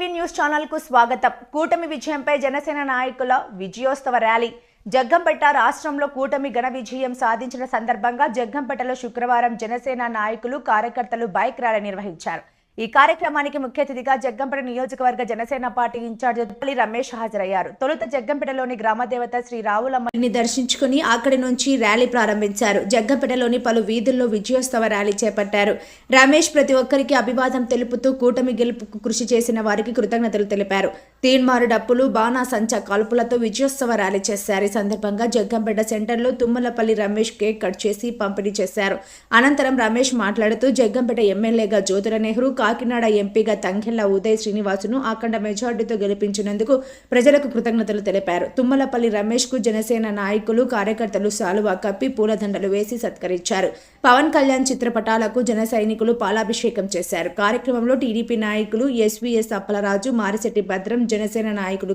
TV news ఛానల్కు స్వాగతం. కూటమి విజయంపై జనసేన నాయకుల విజయోత్సవ ర్యాలీ. జగ్గంపేట రాష్ట్రంలో కూటమి ఘన విజయం సాధించిన సందర్భంగా జగ్గంపేటలో శుక్రవారం జనసేన నాయకులు కార్యకర్తలు బైక్ ర్యాలీ నిర్వహించారు. ఈ కార్యక్రమానికి ముఖ్య అతిథిగా జగ్గంపేట నియోజకవర్గ జనసేన పార్టీ ఇన్ఛార్జ్ పల్లి రమేష్ హాజరయ్యారు. తొలుత జగ్గంపేటలోని గ్రామదేవత శ్రీ రావులమ్మని దర్శించుకుని అక్కడి నుంచి ర్యాలీ ప్రారంభించారు. జగ్గంపేటలోని పలు వీధుల్లో విజయోత్సవ ర్యాలీ చేపట్టారు. రమేష్ ప్రతి ఒక్కరికి అభివాదం తెలుపుతూ కూటమి గెలుపుకు కృషి చేసిన వారికి కృతజ్ఞతలు తెలిపారు. తీన్మారు డప్పులు బాణా సంచ కాల్పులతో విజయోత్సవ ర్యాలీ చేశారు. ఈ సందర్భంగా జగ్గంపేట సెంటర్లో తుమ్మలపల్లి రమేష్ కేక్ కట్ చేసి పంపిణీ చేశారు. అనంతరం రమేష్ మాట్లాడుతూ జగ్గంపేట ఎమ్మెల్యేగా జ్యోతుల నెహ్రూ కాకినాడ ఎంపీగా తంగెళ్ళ ఉదయ్ శ్రీనివాసును అఖండ మెజార్టీతో గెలిపించినందుకు ప్రజలకు కృతజ్ఞతలు తెలిపారు. తుమ్మలపల్లి రమేష్కు జనసేన నాయకులు కార్యకర్తలు సాలువా కప్పి పూలదండలు వేసి సత్కరించారు. పవన్ కళ్యాణ్ చిత్రపటాలకు జన సైనికులు పాలాభిషేకం చేశారు. కార్యక్రమంలో టీడీపీ నాయకులు ఎస్వీఎస్ అప్పలరాజు మారిశెట్టి భద్రం జనసేన నాయకుడు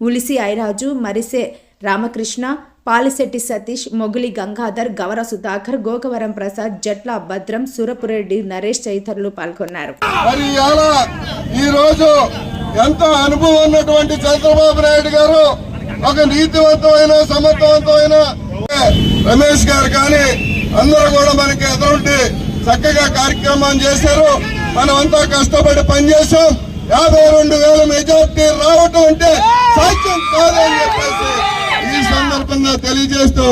ఉలిసి ఐరాజు మరిసే రామకృష్ణ పాలిశెట్టి సతీష్ మొగులి గంగాధర్ గవర సుధాకర్ గోకవరం ప్రసాద్ జట్ల భద్రం సురపురెడ్డి నరేష్ తదితరులు పాల్గొన్నారు. మరి ఈ రోజు ఎంతో అనుభవం ఉన్నటువంటి చంద్రబాబు నాయుడు గారు ఒక నీతివంతమైన సమర్థవంతమైన రమేష్ గారు కానీ అందరూ కూడా మనకి ఎదురుండి చక్కగా కార్యక్రమం చేశారు. మనమంతా కష్టపడి పనిచేసాం యాభై రెండు వేల మెజార్టీ రావటం అంటే సాధ్యం కాదని చెప్పేసి ఈ సందర్భంగా తెలియజేస్తూ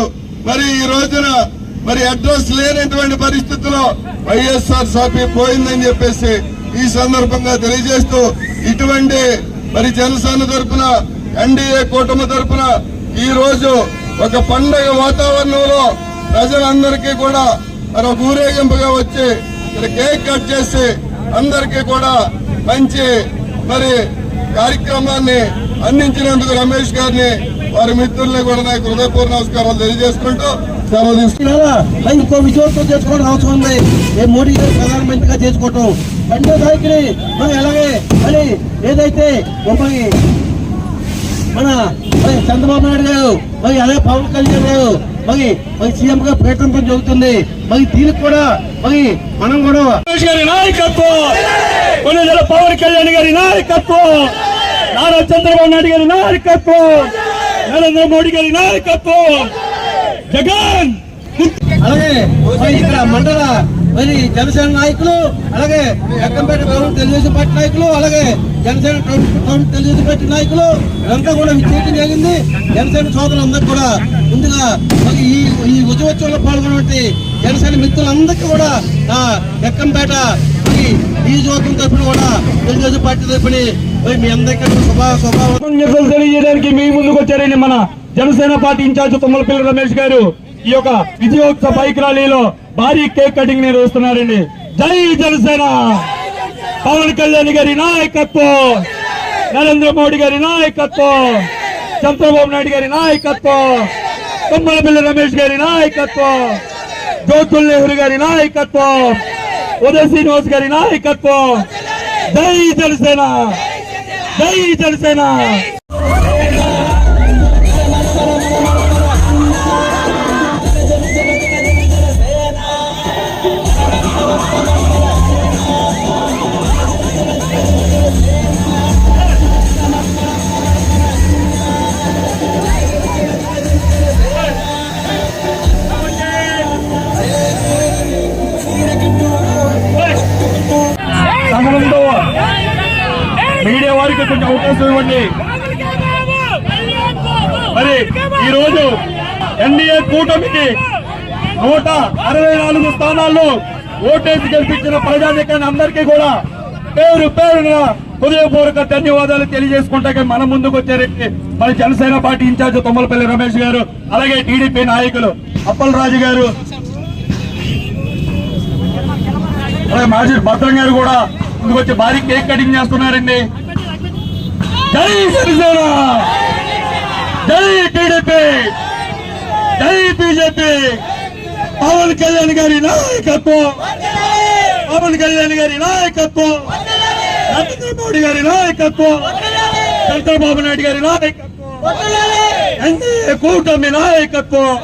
మరి ఈ రోజున మరి అడ్రస్ లేనటువంటి పరిస్థితుల్లో వైఎస్ఆర్ సాపి పోయిందని చెప్పేసి ఈ సందర్భంగా తెలియజేస్తూ ఇటువంటి మరి జనసేన తరపున ఎన్డీఏ కూటమి తరపున ఈ రోజు ఒక పండగ వాతావరణంలో ప్రజలందరికీ కూడా మరి ఒక ఊరేగింపుగా వచ్చి ఇక్కడ కేక్ కట్ చేసి అందరికీ కూడా మంచి మరి కార్యక్రమాన్ని అందించినందుకు రమేష్ గారిని వారి మిత్రుల్ని కూడా నాకు హృదయపూర్వ నమస్కారాలు తెలియజేసుకుంటూ సెలవు ఇంకో విజయోత్సవం చేసుకోవడం అవసరం ఉంది. ఏ మోడీ గారు ప్రధానమంత్రిగా చేసుకోవటం. రెండో తారీఖుని మరి అలాగే మరి ఏదైతే మరి మన మరి చంద్రబాబు నాయుడు గారు మరి అలాగే పవన్ కళ్యాణ్ గారు మరి మరి సీఎం గా ప్రకటించడం జరుగుతుంది. మరి దీనికి కూడా మరి మనం కూడా రమేష్ గారి నాయకత్వం! కొన్నిదల పవన్ కళ్యాణ్ గారి నాయకత్వం. నారా చంద్రబాబు నాయుడు గారి నాయకత్వం. నరేంద్ర మోడీ గారి నాయకత్వం. జగన్! అలాగే ఇక్కడ మండల మరి జనసేన నాయకులు అలాగే ఎక్కంపేట టౌన్ తెలుగుదేశం పార్టీ నాయకులు అలాగే జనసేన టౌన్ తెలుగుదేశం పార్టీ నాయకులు ఇదంతా కూడా విచ్చేయడం జరిగింది జనసేన సోదరులందరూ కూడా ముందుగా మరి ఈ ఈ ఉత్సవోత్సవంలో పాల్గొన్నటువంటి జనసేన మిత్రులందరికీ కూడా ఎక్కంపేట ఈ జోతం తరఫున కూడా తెలుగుదేశం పార్టీ తరఫున మీ అందరికీ శుభ తెలియజేయడానికి మీ ముందుకు వచ్చారని మన జనసేన పార్టీ ఇన్ఛార్జ్ తుమ్మలపల్లి రమేష్ గారు ఈ యొక్క విజయోత్సవ బైక్ ర్యాలీలో భారీ కేక్ కటింగ్ నిర్వహిస్తున్నారండి. జై జనసేన! పవన్ కళ్యాణ్ గారి నాయకత్వం! నరేంద్ర మోడీ గారి నాయకత్వం! చంద్రబాబు నాయుడు గారి నాయకత్వం! తుమ్మలపల్లి రమేష్ గారి నాయకత్వం! జ్యోతుల్ నెహ్రూ గారి నాయకత్వం. ఉదయ్ శ్రీనివాస్ గారి నాయకత్వం. జై జనసేన. జై జనసేన. మీడియా కొంచెం అవకాశం ఇవ్వండి. మరి ఈ రోజు ఎన్డీఏ కూటమికి నూట అరవై నాలుగు స్థానాల్లో ఓటేసి గెలిపించిన ప్రజానికాన్ని అందరికీ కూడా పేరు పేరున హృదయపూర్వక ధన్యవాదాలు తెలియజేసుకుంటే మన ముందుకు వచ్చారండి మన జనసేన పార్టీ ఇన్ఛార్జ్ తొమ్మలపల్లి రమేష్ గారు అలాగే టీడీపీ నాయకులు అప్పలరాజు గారు అలాగే మాజీ భద్రం గారు కూడా ముందుకు వచ్చి భారీ కేక్ కటింగ్ చేస్తున్నారండి. జై సిరిసేన జై టీడీపీ. జై బీజేపీ. పవన్ కళ్యాణ్ గారి నాయకత్వం. పవన్ కళ్యాణ్ గారి నాయకత్వం. నరేంద్ర మోడీ గారి నాయకత్వం. చంద్రబాబు నాయుడు గారి నాయకత్వం. ఎన్డీఏ కూటమి నాయకత్వం.